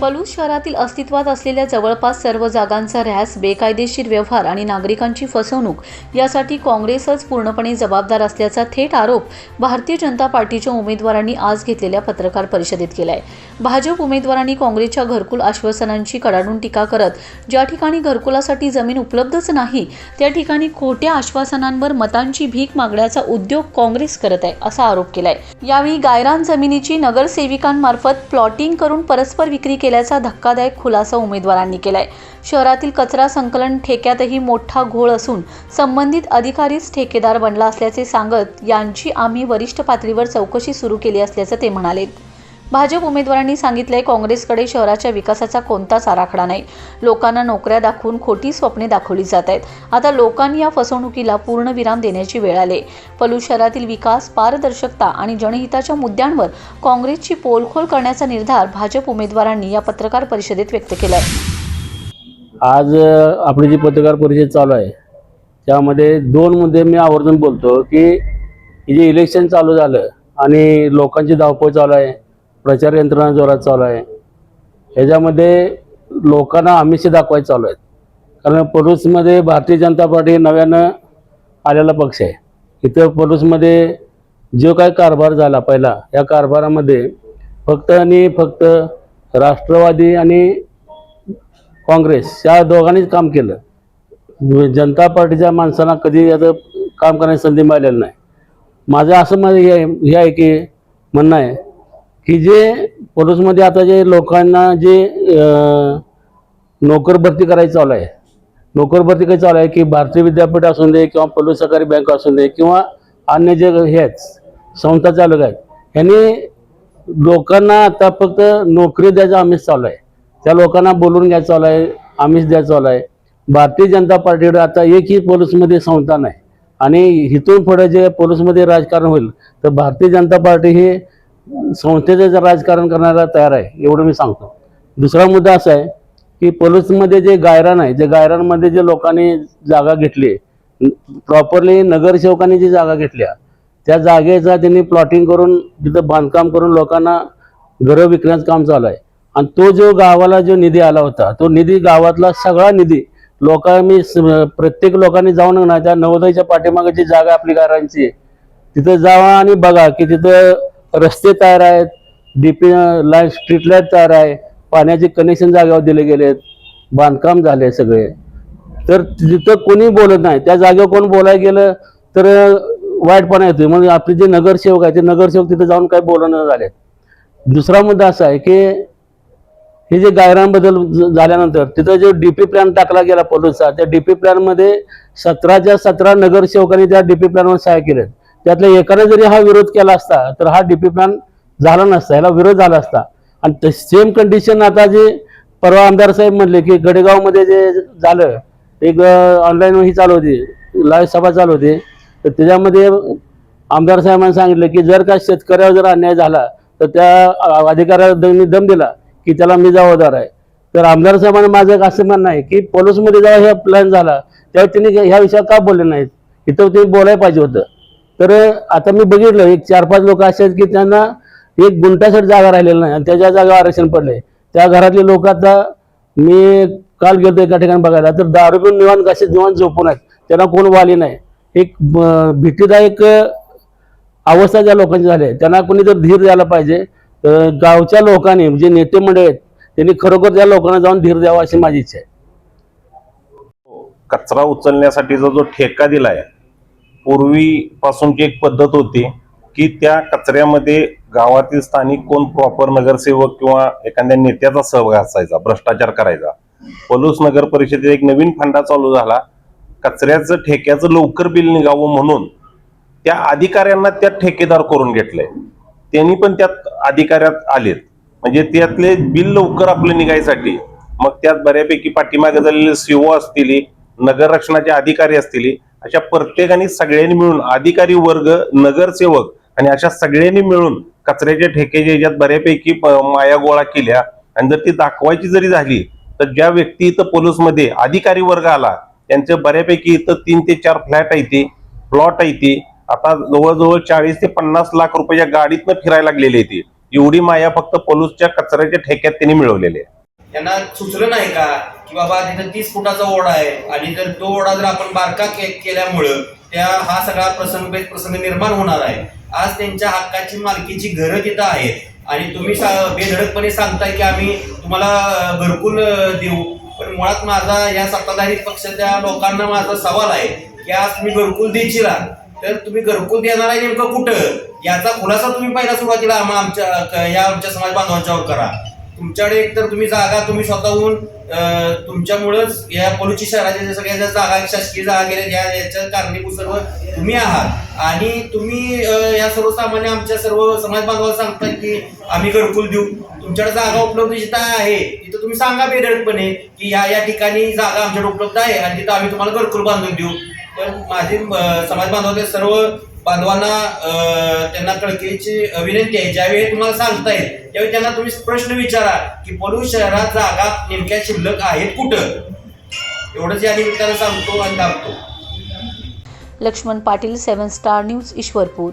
पलूस शहरातील अस्तित्वात असलेल्या जवळपास सर्व जागांचा रॅस बेकायदेशीर व्यवहार आणि नागरिकांची फसवणूक यासाठी काँग्रेसच पूर्णपणे जबाबदार असल्याचा थेट आरोप भारतीय जनता पार्टीच्या उमेदवारांनी आज घेतलेल्या पत्रकार परिषदेत केलाय. भाजप उमेदवारांनी काँग्रेसच्या घरकुल आश्वासनांची कडाडून टीका करत ज्या ठिकाणी घरकुलासाठी जमीन उपलब्धच नाही त्या ठिकाणी खोट्या आश्वासनांवर मतांची भीक मागण्याचा उद्योग काँग्रेस करत आहे असा आरोप केलाय. यावेळी गायरान जमिनीची नगरसेविकांमार्फत प्लॉटिंग करून परस्पर विक्री केल्याचा धक्कादायक खुलासा उमेदवारांनी केलाय. शहरातील कचरा संकलन ठेक्यातही मोठा घोळ असून संबंधित अधिकारीच ठेकेदार बनला असल्याचे सांगत यांची आम्ही वरिष्ठ पातळीवर चौकशी सुरू केली असल्याचं ते म्हणाले. भाजप उमेदवारांनी सांगितलंय काँग्रेसकडे शहराच्या विकासाचा कोणताच आराखडा नाही. लोकांना नोकऱ्या दाखवून खोटी स्वप्ने दाखवली जात आहेत. आता लोकांनी या फसवणुकीला पूर्णविराम देण्याची वेळ आले पलू शहरातील विकास पारदर्शकता आणि जनहिताच्या मुद्द्यांवर काँग्रेसची पोलखोल करण्याचा निर्धार भाजप उमेदवारांनी या पत्रकार परिषदेत व्यक्त केलाय. आज आपली जी पत्रकार परिषद चालू आहे त्यामध्ये दोन मुद्दे मी आवर्जून बोलतो की हे जे इलेक्शन चालू झालं आणि लोकांची धावपळ चालू आहे प्रचार यंत्रणा जोरात चालू आहे. ह्याच्यामध्ये लोकांना आमिष दाखवायचं चालू आहेत. कारण पलूसमध्ये भारतीय जनता पार्टी नव्यानं आलेला पक्ष आहे. इथं पलूसमध्ये जो काय कारभार झाला पहिला या कारभारामध्ये फक्त आणि फक्त राष्ट्रवादी आणि काँग्रेस या दोघांनीच काम केलं. जनता पार्टीच्या माणसांना कधी याचं काम करण्याची संधी मिळालेली नाही. माझं असं माझं हे आहे हे आहे की म्हणणं आहे की जे पोलिसमध्ये आता जे लोकांना जे नोकर भरती करायची चालू आहे. नोकर भरती काही चालू आहे की भारतीय विद्यापीठ असू दे किंवा पोलीस सहकारी बँक असू दे किंवा अन्य जे हे आहेत संस्था चालू आहेत यांनी लोकांना आता फक्त नोकरी द्यायचा आमिष चालू आहे. त्या लोकांना बोलून घ्यायचं चालू आहे आमिष द्यायचं चालू आहे. भारतीय जनता पार्टीकडे आता एकही पोलीसमध्ये संस्था नाही. आणि इथून पुढे जे पोलीसमध्ये राजकारण होईल तर भारतीय जनता पार्टी ही संस्थेचं जर राजकारण करण्याला तयार आहे एवढं मी सांगतो दुसरा मुद्दा असा आहे की पोलीसमध्ये जे गायरान आहे जे गायरानमध्ये जे लोकांनी जागा घेतली प्रॉपरली नगरसेवकांनी जी जागा घेतल्या त्या जागेचा त्यांनी प्लॉटिंग करून तिथं बांधकाम करून लोकांना घरं विकण्याचं काम चालू आहे आणि तो जो गावाला जो निधी आला होता तो निधी गावातला सगळा निधी लोकांनी स- प्रत्येक लोकांनी जाऊन ना त्या नवोदयच्या पाठीमागाची जागा आपली गारांची आहे. तिथं जावा आणि बघा की तिथं रस्ते तयार आहेत डीपी लाईन स्ट्रीट लाइट तयार आहे पाण्याचे कनेक्शन जागेवर दिले गेलेत बांधकाम झाले सगळे. तर तिथं कोणी बोलत नाही त्या जागेवर कोण बोलायला गेलं तर वाईटपणा येतोय. म्हणजे आपले जे नगरसेवक आहे ते नगरसेवक तिथं जाऊन काही बोलणं झाले. दुसरा मुद्दा असा आहे की हे जे गायरांबद्दल ज- झाल्यानंतर तिथं जो डीपी प्लॅन टाकला गेला पोलिसचा त्या डीपी प्लॅनमध्ये सतराच्या सतरा नगरसेवकांनी त्या डीपी प्लॅनवर सहाय्य केलेत त्यातल्या एकाने जरी हा विरोध केला असता तर हा डीपी प्लॅन झाला नसता याला विरोध झाला असता. आणि सेम कंडिशन आता जे परवा आमदार साहेब म्हणले की गडेगावमध्ये जे झालं एक ऑनलाईन ही चालू होती लाईव्ह सभा चालू होती. तर त्याच्यामध्ये आमदार साहेबांनी सांगितलं की जर का शेतकऱ्यावर जर अन्याय झाला तर त्या अ, अधिकाऱ्याला दम दिला की त्याला मी जबाबदार आहे. तर आमदार साहेबांनी माझं एक असं म्हणणं आहे की पोलीसमध्ये जेव्हा हे प्लॅन झाला त्यावेळी त्यांनी ह्या विषयावर का बोलले नाहीत? इथं ते बोलायला पाहिजे होतं. तर आता मी बघितलं एक चार पाच लोक असे आहेत की त्यांना एक गुंठासाठी जागा राहिलेला नाही आणि त्याच्या जागा आरक्षण पडले त्या घरातले लोक आता मी काल गेलो एका ठिकाणी बघायला तर दारू पिऊन निवांत कसे निवांत झोपून आहेत. त्यांना कोण वाली नाही. एक भीतीदायक अवस्था ज्या लोकांची झाली आहे. त्यांना कोणी जर धीर द्यायला पाहिजे. तर गावच्या लोकांनी जे नेते मंडळी आहेत त्यांनी खरोखर त्या लोकांना जाऊन धीर द्यावा अशी माझी इच्छा आहे. कचरा उचलण्यासाठीचा जो ठेका दिला आहे पूर्वीपासूनची एक पद्धत होती की त्या कचऱ्यामध्ये गावातील स्थानिक कोण प्रॉपर नगरसेवक किंवा एखाद्या नेत्याचा सहभाग असायचा भ्रष्टाचार करायचा. पलूस नगर परिषदेत एक नवीन फंडा चालू झाला. कचऱ्याचं ठेक्याचं लवकर बिल निघावं म्हणून त्या अधिकाऱ्यांना त्यात ठेकेदार करून घेतलंय त्यांनी पण त्यात अधिकाऱ्यात आलेत. म्हणजे त्यातले बिल लवकर आपलं निघायसाठी. मग त्यात बऱ्यापैकी पाठीमागे झालेले सीओ असतील नगररक्षणाचे अधिकारी असतील अशा प्रत्येकाने सगळ्यांनी मिळून अधिकारी वर्ग नगरसेवक आणि अशा सगळ्यांनी मिळून कचऱ्याच्या ठेक्याच्या ह्याच्यात बऱ्यापैकी माया गोळा केल्या. आणि जर ती दाखवायची जरी झाली तर ज्या व्यक्ती इथं पोलीसमध्ये अधिकारी वर्ग आला त्यांचे बऱ्यापैकी इथं तीन ते चार फ्लॅट आहे ते प्लॉट आहे ते आता जवळजवळ चाळीस ते पन्नास लाख रुपयाच्या गाडीतनं फिरायला लागलेली ती. एवढी माया फक्त पोलूसच्या कचऱ्याच्या ठेक्यात त्यांनी मिळवलेली आहे. त्यांना सुचलं नाही का? की बाबा तिथं तीस फुटाचा ओढा आहे. आणि जर तो ओढा जर आपण बारका के केल्यामुळं त्या हा सगळा प्रसंग प्रसंग निर्माण होणार आहे. आज त्यांच्या हक्काची मालकीची घरं तिथं आहेत. आणि तुम्ही सा- बेधडकपणे सांगताय की आम्ही तुम्हाला अं, घरकुल देऊ. पण मुळात माझा या सत्ताधारी पक्षाच्या लोकांना माझा सवाल आहे की आज तुम्ही घरकुल देशील तर तुम्ही घरकुल देणार आहे नेमकं कुठं? याचा खुलासा तुम्ही पहिला सुरुवातीला आमच्या या आमच्या समाज बांधवांच्यावर करा. तुमच्याकडे एकतर तुम्ही जागा तुम्ही स्वतःहून तुमच्यामुळंच या पलूची शहराच्या सगळ्या ज्या जागा शासकीय जागा गेल्या या याच्या कारणीभूत सर्व तुम्ही आहात. आणि तुम्ही या सर्वसामान्य आमच्या सर्व समाज बांधवाला सांगता की आम्ही घरकुल देऊ. तुमच्याकडे जागा उपलब्ध जिथं आहे तिथं तुम्ही सांगा बेधडकपणे की या या ठिकाणी जागा आमच्याकडे उपलब्ध आहे आणि तिथं आम्ही तुम्हाला घरकुल बांधून देऊ. तर माझी समाज बांधवाचे सर्व बांधवांना त्यांना कळकळीची विनंती आहे. ज्यावेळी तुम्हाला सांगता येईल त्यावेळी त्यांना तुम्ही प्रश्न विचारा की पलू शहरात जागा नेमक्या शिल्लक आहेत कुठं? एवढंच या निमित्तानं सांगतो आणि दाखवतो Laxman Patil seven star news Ishwarpur.